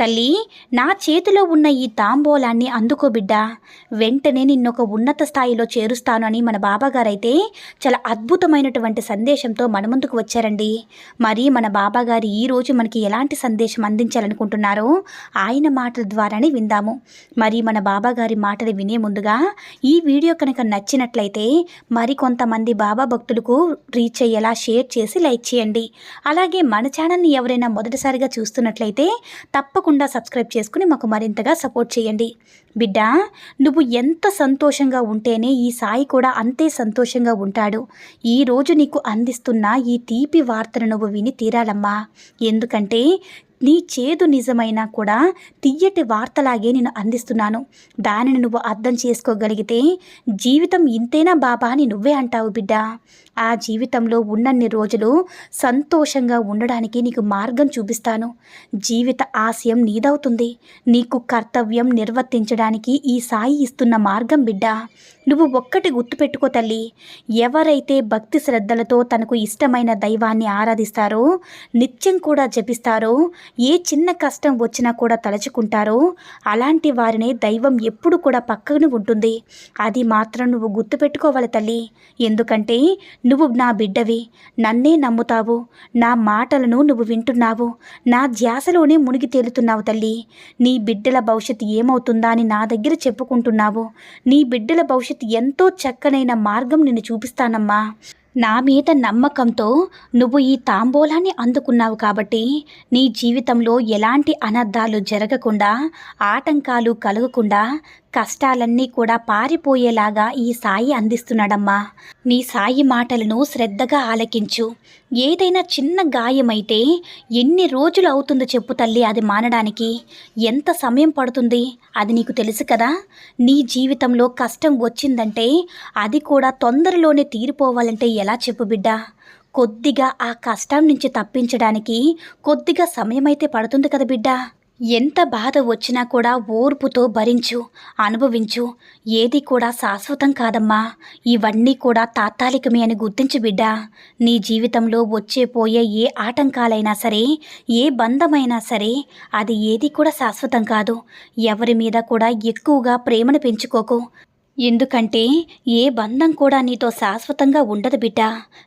తల్లి నా చేతిలో ఉన్న ఈ తాంబూలాన్ని అందుకో బిడ్డ. వెంటనే నిన్నొక ఉన్నత స్థాయిలో చేరుస్తాను అని మన బాబాగారైతే చాలా అద్భుతమైనటువంటి సందేశంతో మన ముందుకు వచ్చారండి. మరి మన బాబాగారు ఈరోజు మనకి ఎలాంటి సందేశం అందించాలనుకుంటున్నారో ఆయన మాటల ద్వారానే విందాము. మరి మన బాబాగారి మాటలు వినే ముందుగా ఈ వీడియో కనుక నచ్చినట్లయితే మరి కొంతమంది బాబా భక్తులకు రీచ్ అయ్యేలా షేర్ చేసి లైక్ చేయండి. అలాగే మన ఛానల్ని ఎవరైనా మొదటిసారిగా చూస్తున్నట్లయితే తప్పకుండా సబ్స్క్రైబ్ చేసుకుని మాకు మరింతగా సపోర్ట్ చేయండి. బిడ్డ నువ్వు ఎంత సంతోషంగా ఉంటేనే ఈ సాయి కూడా అంతే సంతోషంగా ఉంటాడు. ఈ రోజు నీకు అందిస్తున్న ఈ తీపి వార్తను నువ్వు విని తీరాలమ్మా. ఎందుకంటే నీ చేదు నిజమైనా కూడా తియ్యటి వార్తలాగే నేను అందిస్తున్నాను. దానిని నువ్వు అర్థం చేసుకోగలిగితే జీవితం ఇంతేనా బాబా అని నువ్వే అంటావు బిడ్డ. ఆ జీవితంలో ఉన్నన్ని రోజులు సంతోషంగా ఉండడానికి నీకు మార్గం చూపిస్తాను. జీవిత ఆశయం నీదవుతుంది. నీకు కర్తవ్యం నిర్వర్తించడానికి ఈ సాయి ఇస్తున్న మార్గం బిడ్డ. నువ్వు ఒక్కటి గుర్తుపెట్టుకో తల్లి. ఎవరైతే భక్తి శ్రద్ధలతో తనకు ఇష్టమైన దైవాన్ని ఆరాధిస్తారో నిత్యం కూడా జపిస్తారో ఏ చిన్న కష్టం వచ్చినా కూడా తలచుకుంటారో అలాంటి వారినే దైవం ఎప్పుడు కూడా పక్కన ఉంటుంది. అది మాత్రం నువ్వు గుర్తుపెట్టుకోవాలి తల్లి. ఎందుకంటే నువ్వు నా బిడ్డవి. నన్నే నమ్ముతావు. నా మాటలను నువ్వు వింటున్నావు. నా ధ్యాసలోనే మునిగి తేలుతున్నావు తల్లి. నీ బిడ్డల భవిష్యత్తు ఏమవుతుందా అని నా దగ్గర చెప్పుకుంటున్నావు. నీ బిడ్డల భవిష్యత్తు ఎంతో చక్కనైన మార్గం నిన్ను చూపిస్తానమ్మా. నా మీద నమ్మకంతో నువ్వు ఈ తాంబూలాన్ని అందుకున్నావు కాబట్టి నీ జీవితంలో ఎలాంటి అనర్థాలు జరగకుండా ఆటంకాలు కలగకుండా కష్టాలన్నీ కూడా పారిపోయేలాగా ఈ సాయి అందిస్తున్నాడమ్మా. నీ సాయి మాటలను శ్రద్ధగా ఆలకించు. ఏదైనా చిన్న గాయమైతే ఎన్ని రోజులు అవుతుందో చెప్పు తల్లి అది మానడానికి. ఎంత సమయం పడుతుంది అది నీకు తెలుసు కదా. నీ జీవితంలో కష్టం వచ్చిందంటే అది కూడా తొందరలోనే తీరిపోవాలంటే ఎలా చెప్పు బిడ్డ. కొద్దిగా ఆ కష్టం నుంచి తప్పించడానికి కొద్దిగా సమయమైతే పడుతుంది కదా బిడ్డ. ఎంత బాధ వచ్చినా కూడా ఓర్పుతో భరించు అనుభవించు. ఏది కూడా శాశ్వతం కాదమ్మా. ఇవన్నీ కూడా తాత్కాలికమే అని గుర్తించు బిడ్డ. నీ జీవితంలో వచ్చే పోయే ఏ ఆటంకాలైనా సరే ఏ బంధమైనా సరే అది ఏది కూడా శాశ్వతం కాదు. ఎవరి మీద కూడా ఎక్కువగా ప్రేమను పెంచుకోకు. ఎందుకంటే ఏ బంధం కూడా నీతో శాశ్వతంగా ఉండదు బిడ్డ.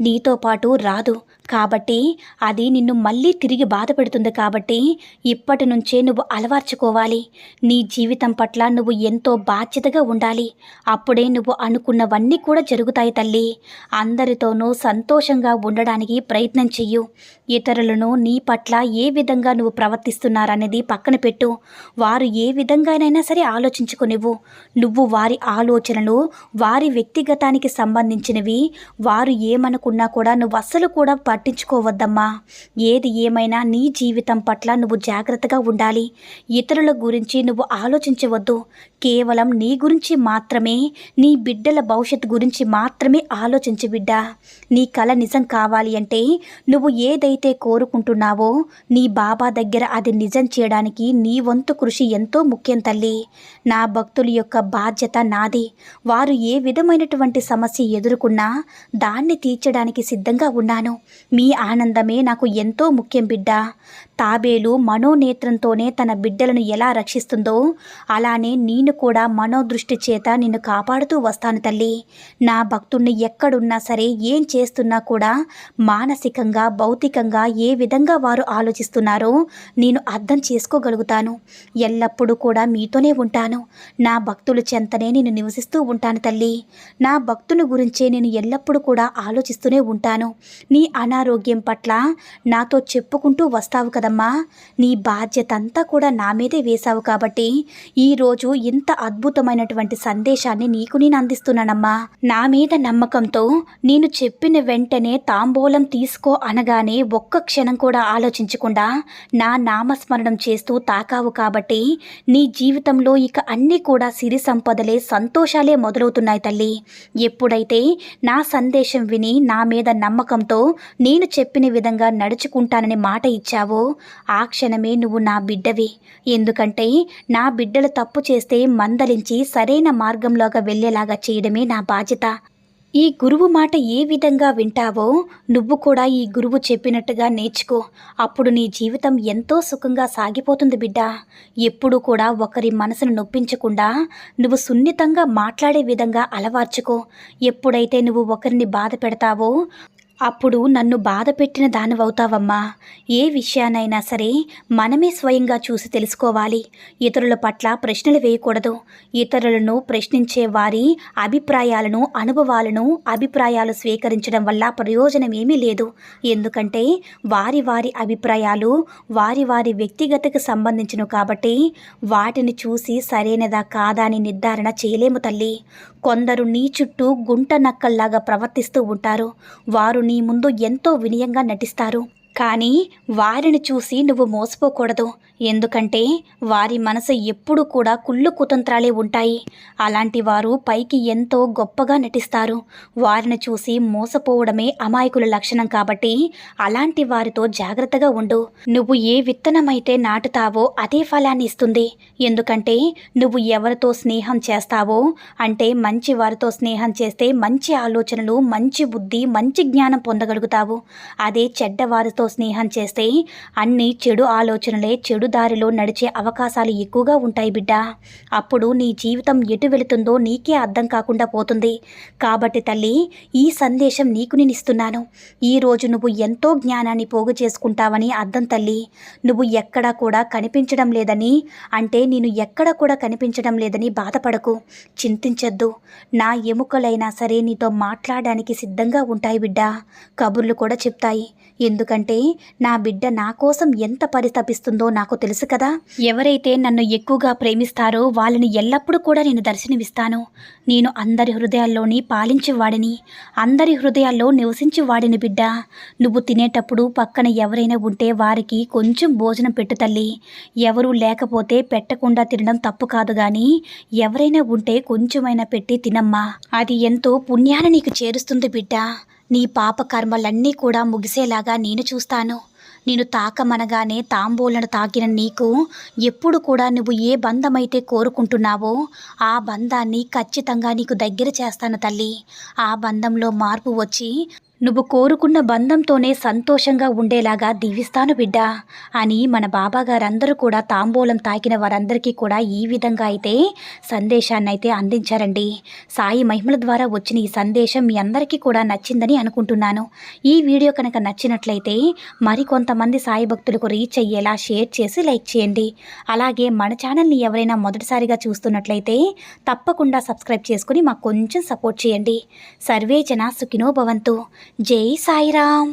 నీతో పాటు రాదు. కాబట్టి అది నిన్ను మళ్ళీ తిరిగి బాధ పెడుతుంది కాబట్టి ఇప్పటి నుంచే నువ్వు అలవర్చుకోవాలి. నీ జీవితం పట్ల నువ్వు ఎంతో బాధ్యతగా ఉండాలి. అప్పుడే నువ్వు అనుకున్నవన్నీ కూడా జరుగుతాయి తల్లి. అందరితోనూ సంతోషంగా ఉండడానికి ప్రయత్నం చెయ్యు. ఇతరులను నీ పట్ల ఏ విధంగా నువ్వు ప్రవర్తిస్తున్నారనేది పక్కన పెట్టు. వారు ఏ విధంగానైనా సరే ఆలోచించుకునివ్వు. నువ్వు వారి ఆలోచనలు వారి వ్యక్తిగతానికి సంబంధించినవి. వారు ఏమనుకున్నా కూడా నువ్వు అస్సలు కూడా పట్టించుకోవద్దమ్మా. ఏది ఏమైనా నీ జీవితం పట్ల నువ్వు జాగ్రత్తగా ఉండాలి. ఇతరుల గురించి నువ్వు ఆలోచించవద్దు. కేవలం నీ గురించి మాత్రమే నీ బిడ్డల భవిష్యత్తు గురించి మాత్రమే ఆలోచించు బిడ్డ. నీ కళ నిజం కావాలి అంటే నువ్వు ఏదైతే కోరుకుంటున్నావో నీ బాబా దగ్గర అది నిజం చేయడానికి నీ వంతు కృషి ఎంతో ముఖ్యం తల్లి. నా భక్తుల యొక్క బాధ్యత నాది. వారు ఏ విధమైనటువంటి సమస్య ఎదుర్కొన్నా దాన్ని తీర్చడానికి సిద్ధంగా ఉన్నాను. మీ ఆనందమే నాకు ఎంతో ముఖ్యం బిడ్డ. తాబేలు మనోనేత్రంతోనే తన బిడ్డలను ఎలా రక్షిస్తుందో అలానే నేను కూడా మనోదృష్టి చేత నిన్ను కాపాడుతూ వస్తాను తల్లి. నా భక్తుణ్ణి ఎక్కడున్నా సరే ఏం చేస్తున్నా కూడా మానసికంగా భౌతికంగా ఏ విధంగా వారు ఆలోచిస్తున్నారో నేను అర్థం చేసుకోగలుగుతాను. ఎల్లప్పుడూ కూడా మీతోనే ఉంటాను. నా భక్తులు చెంతనే నేను నివసిస్తూ ఉంటాను తల్లి. నా భక్తుని గురించే నేను ఎల్లప్పుడూ కూడా ఆలోచిస్తూనే ఉంటాను. నీ అనారోగ్యం పట్ల నాతో చెప్పుకుంటూ వస్తావు కదమ్మా. నీ బాధ్యత అంతా కూడా నా మీదే వేశావు కాబట్టి ఈరోజు ఇంత అద్భుతమైనటువంటి సందేశాన్ని నీకు నేను అందిస్తున్నానమ్మా. నా మీద నమ్మకంతో నేను చెప్పిన వెంటనే తాంబూలం తీసుకో అనగానే ఒక్క క్షణం కూడా ఆలోచించకుండా నా నామస్మరణం చేస్తూ తాకావు కాబట్టి నీ జీవితంలో ఇక అన్నీ కూడా సిరి సంపదలే సంతోషాలే మొదలవుతున్నాయి తల్లి. ఎప్పుడైతే నా సందేశం విని నా మీద నమ్మకంతో నేను చెప్పిన విధంగా నడుచుకుంటానని మాట ఇచ్చావో ఆ క్షణమే నువ్వు నా బిడ్డవి. ఎందుకంటే నా బిడ్డలు తప్పు చేస్తే మందలించి సరైన మార్గంలోగా వెళ్ళేలాగా చేయడమే నా బాధ్యత. ఈ గురువు మాట ఏ విధంగా వింటావో నువ్వు కూడా ఈ గురువు చెప్పినట్టుగా నేర్చుకో. అప్పుడు నీ జీవితం ఎంతో సుఖంగా సాగిపోతుంది బిడ్డ. ఎప్పుడు కూడా ఒకరి మనసును నొప్పించకుండా నువ్వు సున్నితంగా మాట్లాడే విధంగా అలవార్చుకో. ఎప్పుడైతే నువ్వు ఒకరిని బాధ పెడతావో అప్పుడు నన్ను బాధ పెట్టిన దానివవుతావమ్మా. ఏ విషయానైనా సరే మనమే స్వయంగా చూసి తెలుసుకోవాలి. ఇతరుల పట్ల ప్రశ్నలు వేయకూడదు. ఇతరులను ప్రశ్నించే వారి అభిప్రాయాలను అనుభవాలను అభిప్రాయాలు స్వీకరించడం వల్ల ప్రయోజనం ఏమీ లేదు. ఎందుకంటే వారి వారి అభిప్రాయాలు వారి వారి వ్యక్తిగతకు సంబంధించినవి కాబట్టి వాటిని చూసి సరైనదా కాదా అని నిర్ధారణ చేయలేము తల్లి. కొందరు నీ చుట్టూ గుంట నక్కల్లాగా ప్రవర్తిస్తూ ఉంటారు. వారు నీ ముందు ఎంతో వినయంగా నటిస్తారు. కానీ వారిని చూసి నువ్వు మోసపోకూడదు. ఎందుకంటే వారి మనసు ఎప్పుడు కూడా కుళ్ళు కుతంత్రాలే ఉంటాయి. అలాంటి వారు పైకి ఎంతో గొప్పగా నటిస్తారు. వారిని చూసి మోసపోవడమే అమాయకుల లక్షణం కాబట్టి అలాంటి వారితో జాగ్రత్తగా ఉండు. నువ్వు ఏ విత్తనమైతే నాటుతావో అదే ఫలాన్ని ఇస్తుంది. ఎందుకంటే నువ్వు ఎవరితో స్నేహం చేస్తావో అంటే మంచి వారితో స్నేహం చేస్తే మంచి ఆలోచనలు మంచి బుద్ధి మంచి జ్ఞానం పొందగలుగుతావు. అదే చెడ్డవారితో స్నేహం చేస్తే అన్ని చెడు ఆలోచనలే చెడు దారిలో నడిచే అవకాశాలు ఎక్కువగా ఉంటాయి బిడ్డ. అప్పుడు నీ జీవితం ఎటు వెళుతుందో నీకే అర్థం కాకుండా పోతుంది. కాబట్టి తల్లి ఈ సందేశం నీకు నేను ఇస్తున్నాను. ఈరోజు నువ్వు ఎంతో జ్ఞానాన్ని పోగు చేసుకుంటావని అర్థం తల్లి. నువ్వు ఎక్కడా కూడా కనిపించడం లేదని అంటే నేను ఎక్కడ కూడా కనిపించడం లేదని బాధపడకు. చింతించద్దు. నా ఎముకలైనా సరే నీతో మాట్లాడడానికి సిద్ధంగా ఉంటాయి బిడ్డ. కబుర్లు కూడా చెప్తాయి. ఎందుకంటే నా బిడ్డ నా కోసం ఎంత పరితపిస్తుందో నాకు తెలుసు కదా. ఎవరైతే నన్ను ఎక్కువగా ప్రేమిస్తారో వాళ్ళని ఎల్లప్పుడూ కూడా నేను దర్శనమిస్తాను. నేను అందరి హృదయాల్లోని పాలించేవాడిని అందరి హృదయాల్లో నివసించి వాడిని బిడ్డ. నువ్వు తినేటప్పుడు పక్కన ఎవరైనా ఉంటే వారికి కొంచెం భోజనం పెట్టు తల్లి. ఎవరూ లేకపోతే పెట్టకుండా తినడం తప్పు కాదు కానీ ఎవరైనా ఉంటే కొంచెమైనా పెట్టి తినమ్మా. అది ఎంతో పుణ్యాన్ని నీకు చేరుస్తుంది బిడ్డ. నీ పాప కర్మలన్నీ కూడా ముగిసేలాగా నేను చూస్తాను. నేను తాకమనగానే తాంబూలను తాకిన నీకు ఎప్పుడు కూడా నువ్వు ఏ బంధమైతే కోరుకుంటున్నావో ఆ బంధాన్ని ఖచ్చితంగా నీకు దగ్గర చేస్తాను తల్లి. ఆ బంధంలో మార్పు వచ్చి నువ్వు కోరుకున్న బంధంతోనే సంతోషంగా ఉండేలాగా దీవిస్తాను బిడ్డ అని మన బాబాగారందరూ కూడా తాంబూలం తాకిన వారందరికీ కూడా ఈ విధంగా అయితే సందేశాన్ని అయితే అందించారండి. సాయి మహిమల ద్వారా వచ్చిన ఈ సందేశం మీ అందరికీ కూడా నచ్చిందని అనుకుంటున్నాను. ఈ వీడియో కనుక నచ్చినట్లయితే మరికొంతమంది సాయి భక్తులకు రీచ్ అయ్యేలా షేర్ చేసి లైక్ చేయండి. అలాగే మన ఛానల్ని ఎవరైనా మొదటిసారిగా చూస్తున్నట్లయితే తప్పకుండా సబ్స్క్రైబ్ చేసుకుని మాకు కొంచెం సపోర్ట్ చేయండి. సర్వే జన సుఖినో భవంతు. జై సాయిరామ్